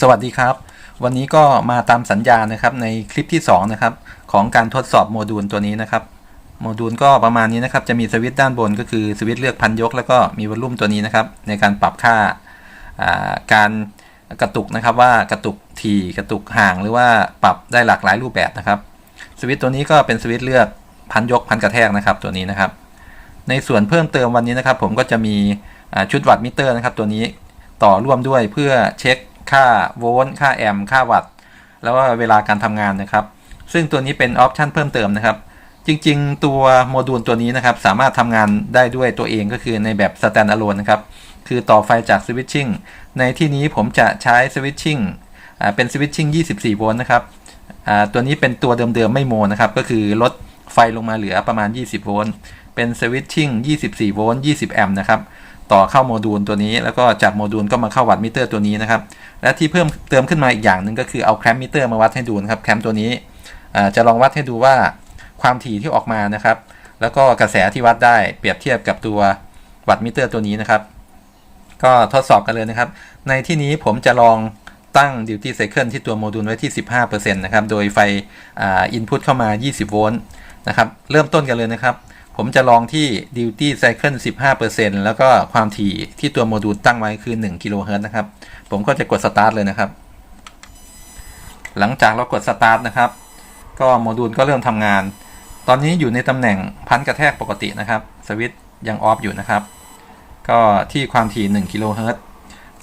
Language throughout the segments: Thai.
สวัสดีครับ วันนี้ก็มาตามสัญญานะครับในคลิปที่2นะครับของการทดสอบโมดูลตัวนี้นะครับโมดูลก็ประมาณนี้นะครับจะมีสวิตช์ด้านบนก็คือสวิตช์เลือกพันยก แล้วก็มีวอลลุ่มตัวนี้นะครับในการปรับค่าการกระตุกนะครับว่ากระตุกถี่กระตุกห่างหรือว่าปรับได้หลากหลายรูปแบบนะครับสวิตช์ตัวนี้ก็เป็นสวิตช์เลือกพันยกพันกระแทกนะครับตัวนี้นะครับ ในส่วนเพิ่มเติมวันนี้นะครับ ผมก็จะมีชุดวัตต์มิเตอร์นะครับ ตัวนี้ต่อร่วมด้วยเพื่อเช็ค ค่าโวลต์ค่าแอมป์ค่าวัตต์แล้วว่าเวลาการทำงานนะครับ ซึ่งตัวนี้เป็นออปชันเพิ่มเติมนะครับ จริงๆ ตัวโมดูลตัวนี้นะครับ สามารถทำงานได้ด้วยตัวเองก็คือในแบบ stand alone นะครับ คือต่อไฟจากสวิตชิ่งในที่นี้ผมจะใช้สวิตชิ่งเป็นสวิตชิ่ง24 โวลต์นะครับตัวนี้เป็นตัวเดิมๆ ไม่โมนะครับ ก็คือลดไฟลงมาเหลือประมาณ 20 โวลต์ เป็นสวิตชิ่ง24 โวลต์ 20 แอมป์นะครับ ต่อเข้าโมดูลตัวนี้ แล้วก็จากโมดูลก็มาเข้าวัดมิเตอร์ตัวนี้นะครับ และที่เพิ่มเติมขึ้นมาอีกอย่างหนึ่งก็คือเอาแคมมิเตอร์มาวัดให้ดูนะครับแคมตัวนี้จะลองวัดให้ดูว่าความถี่ที่ออกมานะครับ แล้วก็กระแสที่วัดได้เปรียบเทียบกับตัววัดมิเตอร์ตัวนี้นะครับ ก็ทดสอบกันเลยนะครับ ในที่นี้ผมจะลองตั้ง duty cycle ที่ตัวโมดูลไว้ที่ 15%นะครับ โดยไฟอ่า input เข้ามา 20 โวลต์นะครับ เริ่มต้นกันเลยนะครับ ผมจะลองที่ duty cycle 15%แล้วก็ความถี่ที่ตัวโมดูลตั้งไว้คือ1กิโลเฮิรตนะครับ ผมก็จะกด start เลยนะครับ หลังจากเรากด start นะครับ ก็โมดูลก็เริ่มทำงาน ตอนนี้อยู่ในตำแหน่งพันกระแทกปกตินะครับ สวิตช์ยังออฟอยู่นะครับ ก็ที่ความถี่1กิโลเฮิรตซ์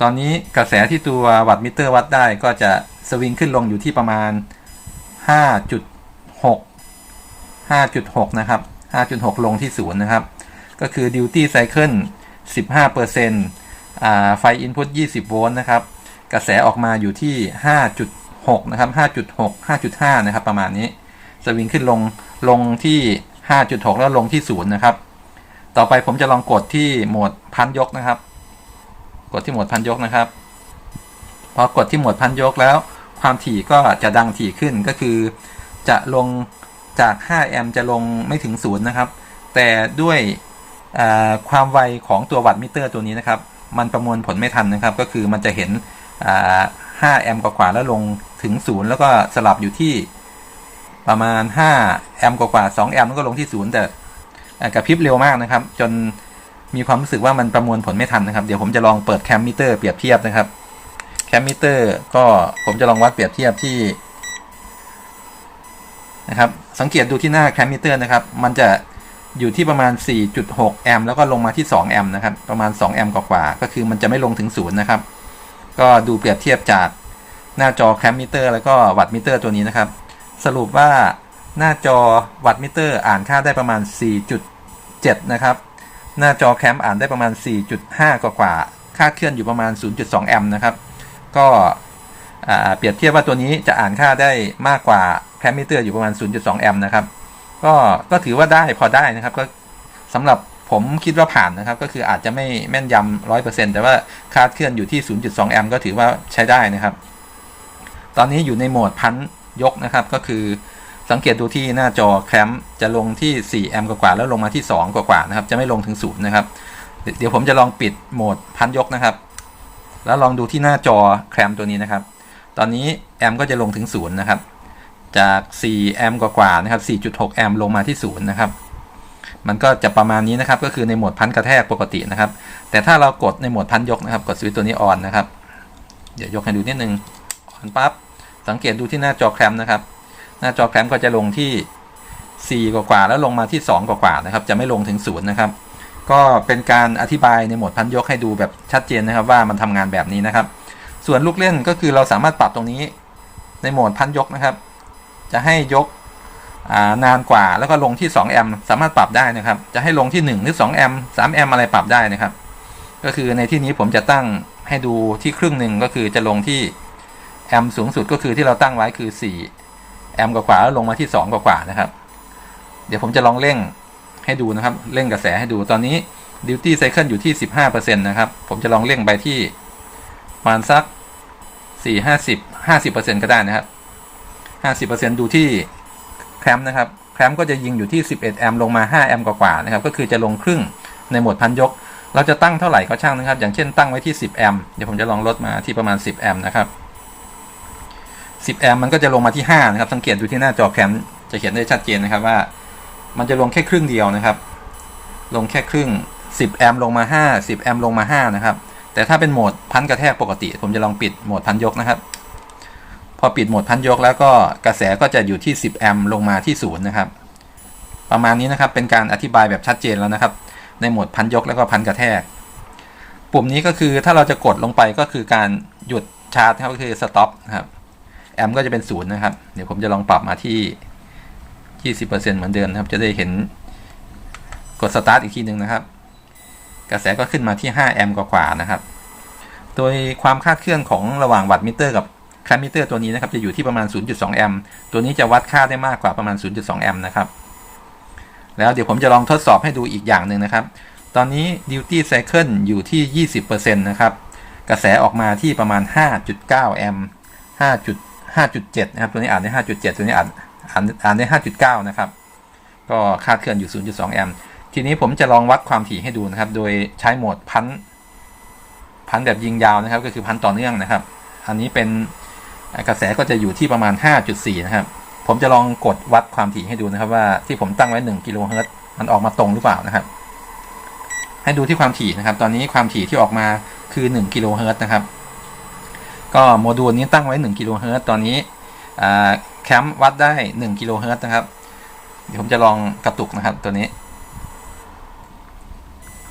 ตอนนี้กระแสที่ตัววัตต์มิเตอร์วัดได้ก็จะสวิงขึ้นลงอยู่ที่ประมาณ 5.6 5.6 นะครับ 5.6 ลงที่ 0 นะครับ ก็คือ duty cycle 15%อ่าไฟ input 20 โวลต์นะครับ กระแสออกมาอยู่ที่ 5.6 นะครับ 5.6 5.5 นะครับ ประมาณนี้ สวิงขึ้นลง ลงที่ 5.6 แล้วลงที่ 0 นะครับ ต่อไปผมจะลองกดที่โหมดพันยกนะครับ กดที่โหมดพันยกนะครับ พอกดที่โหมดพันยกแล้ว ความถี่ก็จะดังถี่ขึ้นก็คือ จะลง จาก 5 แอมป์จะลงไม่ถึงศูนย์นะครับ แต่ด้วยความไวของตัววัตต์มิเตอร์ตัวนี้นะครับ มันประมวลผลไม่ทันนะครับ ก็คือมันจะเห็น 5 แอมป์กว่าแล้วลงถึงศูนย์แล้วก็สลับอยู่ที่ประมาณ 5 แอมป์กว่า2แอมป์แล้วก็ลงที่ศูนย์แต่กระพริบเร็วมากนะครับ จนมีความรู้สึกว่ามันประมวลผลไม่ทันนะครับ เดี๋ยวผมจะลองเปิดแคมมิเตอร์เปรียบเทียบนะครับ แคมมิเตอร์ก็ผมจะลองวัดเปรียบเทียบที่นะครับ สังเกตดูที่หน้าแคมมิเตอร์นะครับ มันจะอยู่ที่ประมาณ 4.6 แอมป์แล้วก็ลงมาที่ 2 แอมป์นะครับ ประมาณ 2 แอมป์กว่าๆก็คือมันจะไม่ลงถึงศูนย์นะครับ ก็ดูเปรียบเทียบจากหน้าจอแคมมิเตอร์แล้วก็วัตมิเตอร์ตัวนี้นะครับ สรุปว่าหน้าจอวัตมิเตอร์อ่านค่าได้ประมาณ 4.7 นะครับ หน้าจอแคมอ่านได้ประมาณ 4.5 กว่าๆค่าเคลื่อนอยู่ประมาณ 0.2 แอมป์นะครับ ก็ เปรียบเทียบว่าตัวนี้จะอ่านค่าได้มากกว่าแคมมิเตอร์อยู่ประมาณ 0.2 แอมป์นะครับ ก็ก็ถือว่าได้พอได้นะครับ ก็สำหรับผมคิดว่าผ่านนะครับ ก็คืออาจจะไม่แม่นยำร้อยเปอร์เซ็นต์แต่ว่าคาดเคลื่อนอยู่ที่ 0.2 แอมป์ก็ถือว่าใช้ได้นะครับ ตอนนี้อยู่ในโหมดพันยกนะครับ ก็คือสังเกตดูที่หน้าจอแคมจะลงที่ 4 แอมป์กว่าๆแล้วลงมาที่ 2 กว่าๆนะครับ จะไม่ลงถึงศูนย์นะครับ เดี๋ยวผมจะลองปิดโหมดพันยกนะครับ แล้วลองดูที่หน้าจอแคมตัวนี้นะครับ ตอนนี้แอมป์ก็จะลงถึงศูนย์นะครับ จาก 4 แอมป์กว่าๆนะครับ 4.6 แอมป์ลงมาที่ศูนย์นะครับ มันก็จะประมาณนี้นะครับ ก็คือในโหมดพันกระแทกปกตินะครับ แต่ถ้าเรากดในโหมดพันยกนะครับ กดสวิตช์ตัวนี้ออนนะครับ เดี๋ยวยกให้ดูนิดนึงออนปั๊บ สังเกตดูที่หน้าจอแคมนะครับ หน้าจอแคมก็จะลงที่ 4 กว่าๆแล้วลงมาที่ 2 กว่าๆนะครับ จะไม่ลงถึงศูนย์นะครับ ก็เป็นการอธิบายในโหมดพันยกให้ดูแบบชัดเจนนะครับ ว่ามันทำงานแบบนี้นะครับ ส่วนลูกเล่นก็คือเราสามารถปรับตรงนี้ในโหมดพันยกนะครับ จะให้ยกนานกว่าแล้วก็ลงที่ 2 แอมป์สามารถปรับได้นะครับ จะให้ลงที่ 1 หรือ 2 แอมป์3แอมป์อะไรปรับได้นะครับ ก็คือในที่นี้ผมจะตั้งให้ดูที่ครึ่งหนึ่งก็คือจะลงที่แอมป์สูงสุดก็คือที่เราตั้งไว้คือ 4 แอมป์กว่าๆแล้วลงมาที่ 2 กว่านะครับ เดี๋ยวผมจะลองเร่งให้ดูนะครับ เร่งกระแสให้ดูตอนนี้ duty cycle อยู่ที่ 15%นะครับ ผมจะลองเร่งไปที่ ประมาณสัก4 50 50%ก็ได้นะครับ50%ดูที่แคมป์นะครับแคมป์ก็จะยิงอยู่ที่11แอมป์ลงมา5แอมป์กว่าๆนะครับ ก็คือจะลงครึ่งในโหมดพันยก เราจะตั้งเท่าไหร่ก็ช่างนะครับ อย่างเช่นตั้งไว้ที่10แอมป์เดี๋ยวผมจะลองลดมาที่ประมาณ10แอมป์นะครับ10แอมป์มันก็จะลงมาที่5นะครับ สังเกตดูที่หน้าจอแคมป์จะเขียนได้ชัดเจนนะครับว่า มันจะลงแค่ครึ่งเดียวนะครับ ลงแค่ครึ่ง10แอมป์ลงมา5 10แอมลงมา5นะครับ แต่ถ้าเป็นโหมดพันกระแทกปกติ ผมจะลองปิดโหมดพันยกนะครับ พอปิดโหมดพันยกแล้วก็กระแสก็จะอยู่ที่ 10 แอมป์ลงมาที่0นะครับ ประมาณนี้นะครับเป็นการอธิบายแบบชัดเจนแล้วนะครับ ในโหมดพันยกแล้วก็พันกระแทก ปุ่มนี้ก็คือถ้าเราจะกดลงไปก็คือการหยุดชาร์จครับก็คือ stop นะครับแอมป์ก็จะเป็นศูนย์นะครับ เดี๋ยวผมจะลองปรับมาที่ 20%เหมือนเดิมนะครับ จะได้เห็นกด start อีกทีหนึ่งนะครับ กระแสก็ขึ้นมาที่ 5 แอมป์กว่านะครับ โดยความคาดเคลื่อนของระหว่างวัตต์มิเตอร์กับแคลมิเตอร์ตัวนี้นะครับจะอยู่ที่ประมาณ 0.2 แอมป์ตัวนี้จะวัดค่าได้มากกว่าประมาณ 0.2 แอมป์นะครับ แล้วเดี๋ยวผมจะลองทดสอบให้ดูอีกอย่างหนึ่งนะครับ ตอนนี้ duty cycle อยู่ที่ 20%นะครับ กระแสออกมาที่ประมาณ 5.9 แอมป์5.5.7 นะครับ ตัวนี้อ่านได้ 5.7 ตัวนี้อ่านอ่านอ่านได้ 5.9 นะครับ ก็คาดเคลื่อนอยู่ 0.2 แอมป์ ทีนี้ผมจะลองวัดความถี่ให้ดูนะครับ โดยใช้โหมดพันพันแบบยิงยาวนะครับ ก็คือพันต่อเนื่องนะครับ อันนี้เป็นกระแสก็จะอยู่ที่ประมาณ 5.4 นะครับ ผมจะลองกดวัดความถี่ให้ดูนะครับ ว่าที่ผมตั้งไว้ 1 กิโลเฮิรตซ์มันออกมาตรงหรือเปล่านะครับ ให้ดูที่ความถี่นะครับ ตอนนี้ความถี่ที่ออกมาคือ 1 กิโลเฮิรตซ์นะครับ ก็โมดูลนี้ตั้งไว้ 1 กิโลเฮิรตซ์ตอนนี้แคมป์วัดได้ 1 กิโลเฮิรตซ์นะครับ เดี๋ยวผมจะลองกระตุกนะครับตัวนี้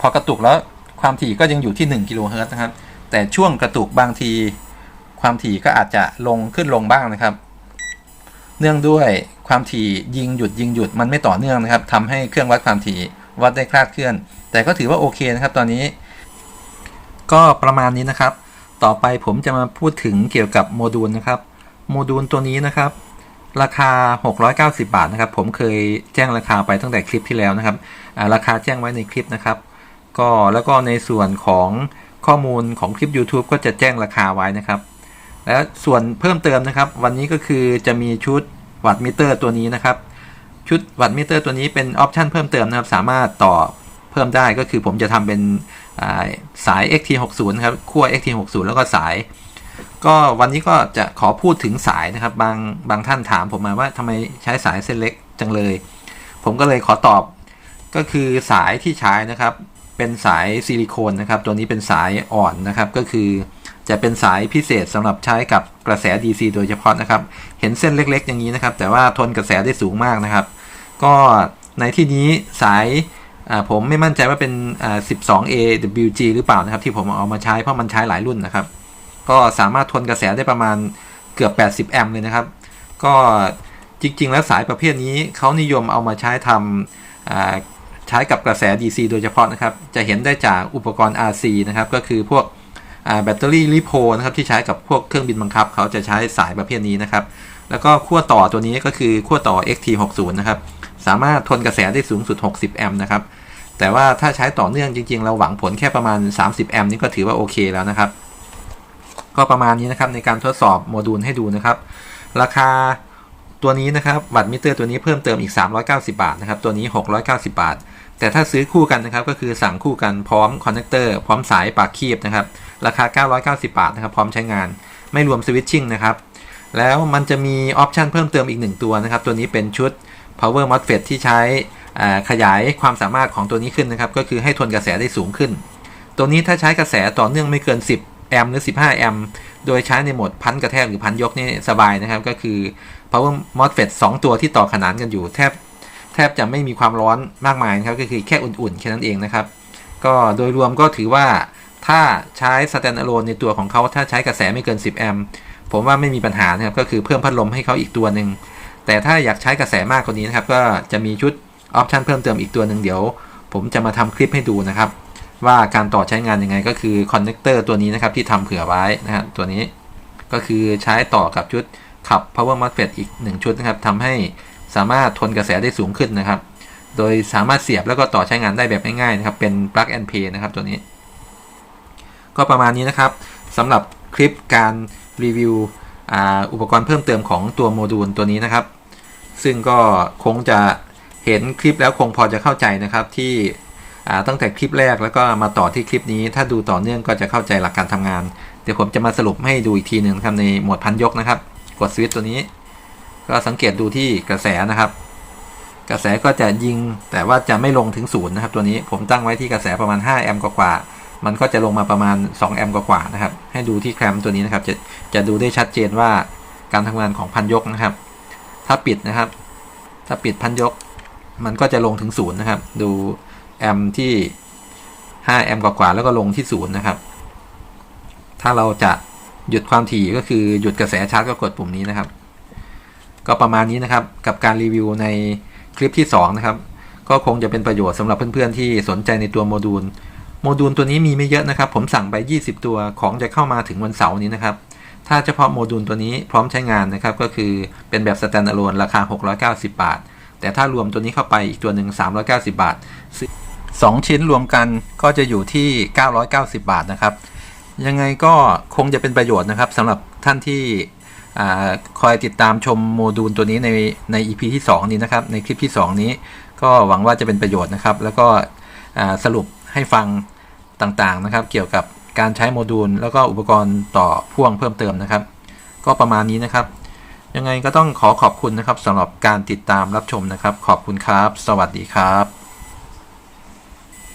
พอกระตุกแล้วความถี่ก็ยังอยู่ที่ 1 กิโลเฮิรตซ์นะครับ แต่ช่วงกระตุกบางที ความถี่ก็อาจจะลงขึ้นลงบ้างนะครับ เนื่องด้วยความถี่ยิงหยุดยิงหยุดมันไม่ต่อเนื่องนะครับทำให้เครื่องวัดความถี่วัดได้คลาดเคลื่อน แต่ก็ถือว่าโอเคนะครับ ตอนนี้ ก็ประมาณนี้นะครับ ต่อไปผมจะมาพูดถึงเกี่ยวกับโมดูลนะครับ โมดูลตัวนี้นะครับ ราคา 690 บาทนะครับ ผมเคยแจ้งราคาไปตั้งแต่คลิปที่แล้วนะครับ ราคาแจ้งไว้ในคลิปนะครับ ก็แล้วก็ในส่วนของข้อมูลของคลิป YouTube ก็จะแจ้งราคาไว้นะครับ และส่วนเพิ่มเติมนะครับ วันนี้ก็คือจะมีชุดวัตต์มิเตอร์ตัวนี้นะครับ ชุดวัตต์มิเตอร์ตัวนี้เป็นออปชันเพิ่มเติมนะครับ สามารถต่อเพิ่มได้ก็คือผมจะทำเป็นสาย XT60 นะครับขั้ว XT60 แล้วก็สาย ก็วันนี้ก็จะขอพูดถึงสายนะครับ บางบางท่านถามผมมาว่าทำไมใช้สายเส้นเล็กจังเลย ผมก็เลยขอตอบก็คือสายที่ใช้นะครับ เป็นสายซิลิโคนนะครับ ตัวนี้เป็นสายอ่อนนะครับ ก็คือจะเป็นสายพิเศษสำหรับใช้กับกระแส DC โดยเฉพาะนะครับ เห็นเส้นเล็กๆ อย่างนี้นะครับ แต่ว่าทนกระแสได้สูงมากนะครับ ก็ในที่นี้สายผมไม่มั่นใจว่าเป็น 12A WG หรือเปล่านะครับ ที่ผมเอามาใช้เพราะมันใช้หลายรุ่นนะครับ ก็สามารถทนกระแสได้ประมาณเกือบ 80 แอมป์เลยนะครับ ก็จริงๆ แล้วสายประเภทนี้เขานิยมเอามาใช้ทำ ใช้กับกระแส DC โดยเฉพาะนะครับ จะเห็นได้จากอุปกรณ์ RC นะครับ ก็คือพวกแบตเตอรี่ลิโพนะครับที่ใช้กับพวกเครื่องบินบังคับ เขาจะใช้สายประเภทนี้นะครับ แล้วก็ขั้วต่อตัวนี้ก็คือขั้วต่อ XT60 นะครับ สามารถทนกระแสได้สูงสุด 60 แอมป์นะครับ แต่ว่าถ้าใช้ต่อเนื่องจริง ๆ เราหวังผลแค่ประมาณ 30 แอมป์นี่ก็ถือว่าโอเคแล้วนะครับ ก็ประมาณนี้นะครับในการทดสอบโมดูลให้ดูนะครับ ราคาตัวนี้นะครับวัตต์มิเตอร์ตัวนี้เพิ่มเติมอีก 390 บาทนะครับ ตัวนี้ 690 บาท แต่ถ้าซื้อคู่กันนะครับก็คือสั่งคู่กันพร้อมคอนเนคเตอร์พร้อมสายปากคีบนะครับราคา 990 บาทนะครับพร้อมใช้งาน ไม่รวมสวิตชิ่งนะครับแล้วมันจะมีออปชันเพิ่มเติมอีก 1 ตัวนะครับ ตัวนี้เป็นชุด power MOSFET ที่ใช้ขยายความสามารถของตัวนี้ขึ้นนะครับ ก็คือให้ทนกระแสได้สูงขึ้น ตัวนี้ถ้าใช้กระแสต่อเนื่องไม่เกิน 10 แอมป์หรือ 15 แอมป์โดยใช้ในโหมดพันกระแทกหรือพันยกนี่สบายนะครับ ก็คือ power MOSFET 2 ตัวที่ต่อขนานกันอยู่แทบ แทบจะไม่มีความร้อนมากมายนะครับก็คือแค่อุ่นๆแค่นั้นเองนะครับ ก็โดยรวมก็ถือว่าถ้าใช้ standalone ในตัวของเขาถ้าใช้กระแสไม่เกิน 10 แอมป์ผมว่าไม่มีปัญหานะครับก็คือเพิ่มพัดลมให้เขาอีกตัวหนึ่งแต่ถ้าอยากใช้กระแสมากกว่านี้นะครับก็จะมีชุดออปชันเพิ่มเติมอีกตัวหนึ่งเดี๋ยว ผมจะมาทำคลิปให้ดูนะครับ ว่าการต่อใช้งานยังไงก็คือคอนเนคเตอร์ตัวนี้นะครับที่ทำเผื่อไว้นะฮะตัวนี้ก็คือใช้ต่อกับชุดขับ power MOSFET อีก 1 ชุดนะครับทำให้ สามารถทนกระแสได้สูงขึ้นนะครับ โดยสามารถเสียบแล้วก็ต่อใช้งานได้แบบง่ายๆนะครับ เป็น plug and play นะครับตัวนี้ ก็ประมาณนี้นะครับสำหรับคลิปการรีวิวอุปกรณ์เพิ่มเติมของตัวโมดูลตัวนี้นะครับ ซึ่งก็คงจะเห็นคลิปแล้วคงพอจะเข้าใจนะครับที่ตั้งแต่คลิปแรกแล้วก็มาต่อที่คลิปนี้ ถ้าดูต่อเนื่องก็จะเข้าใจหลักการทำงาน เดี๋ยวผมจะมาสรุปให้ดูอีกทีหนึ่งครับในหมวดพันยกนะครับ กดสวิตช์ตัวนี้ ก็สังเกตดูที่กระแสนะครับ กระแสก็จะยิงแต่ว่าจะไม่ลงถึงศูนย์นะครับตัวนี้ผมตั้งไว้ที่กระแสประมาณ 5 แอมป์กว่าๆมันก็จะลงมาประมาณ 2 แอมป์กว่าๆนะครับ ให้ดูที่แคมตัวนี้นะครับ จะจะดูได้ชัดเจนว่าการทำงานของพันยกนะครับ ถ้าปิดนะครับ ถ้าปิดพันยก มันก็จะลงถึงศูนย์นะครับ ดูแอมป์ที่ 5 แอมป์กว่าๆแล้วก็ลงที่ศูนย์นะครับ ถ้าเราจะหยุดความถี่ก็คือหยุดกระแสชาร์จก็กดปุ่มนี้นะครับ ก็ประมาณนี้นะครับกับการรีวิวในคลิปที่2นะครับก็คงจะเป็นประโยชน์สำหรับเพื่อนๆที่สนใจในตัวโมดูล โมดูลตัวนี้มีไม่เยอะนะครับ ผมสั่งไป 20 ตัวของจะเข้ามาถึงวันเสาร์นี้นะครับ ถ้าเฉพาะโมดูลตัวนี้พร้อมใช้งานนะครับ ก็คือเป็นแบบ standalone ราคา 690 บาท แต่ถ้ารวมตัวนี้เข้าไปอีกตัวหนึ่ง390 บาทซื้อสองชิ้นรวมกันก็จะอยู่ที่ 990 บาทนะครับ ยังไงก็คงจะเป็นประโยชน์นะครับสำหรับท่านที่ คอยติดตามชมโมดูลตัวนี้ในใน EP ที่ 2 นี้นะครับ ในคลิปที่ 2 นี้ ก็หวังว่าจะเป็นประโยชน์นะครับ แล้วก็สรุปให้ฟังต่างๆนะครับ เกี่ยวกับการใช้โมดูล แล้วก็อุปกรณ์ต่อพ่วงเพิ่มเติมนะครับ ก็ประมาณนี้นะครับ ยังไงก็ต้องขอขอบคุณนะครับสำหรับการติดตามรับชมนะครับ ขอบคุณครับ สวัสดีครับ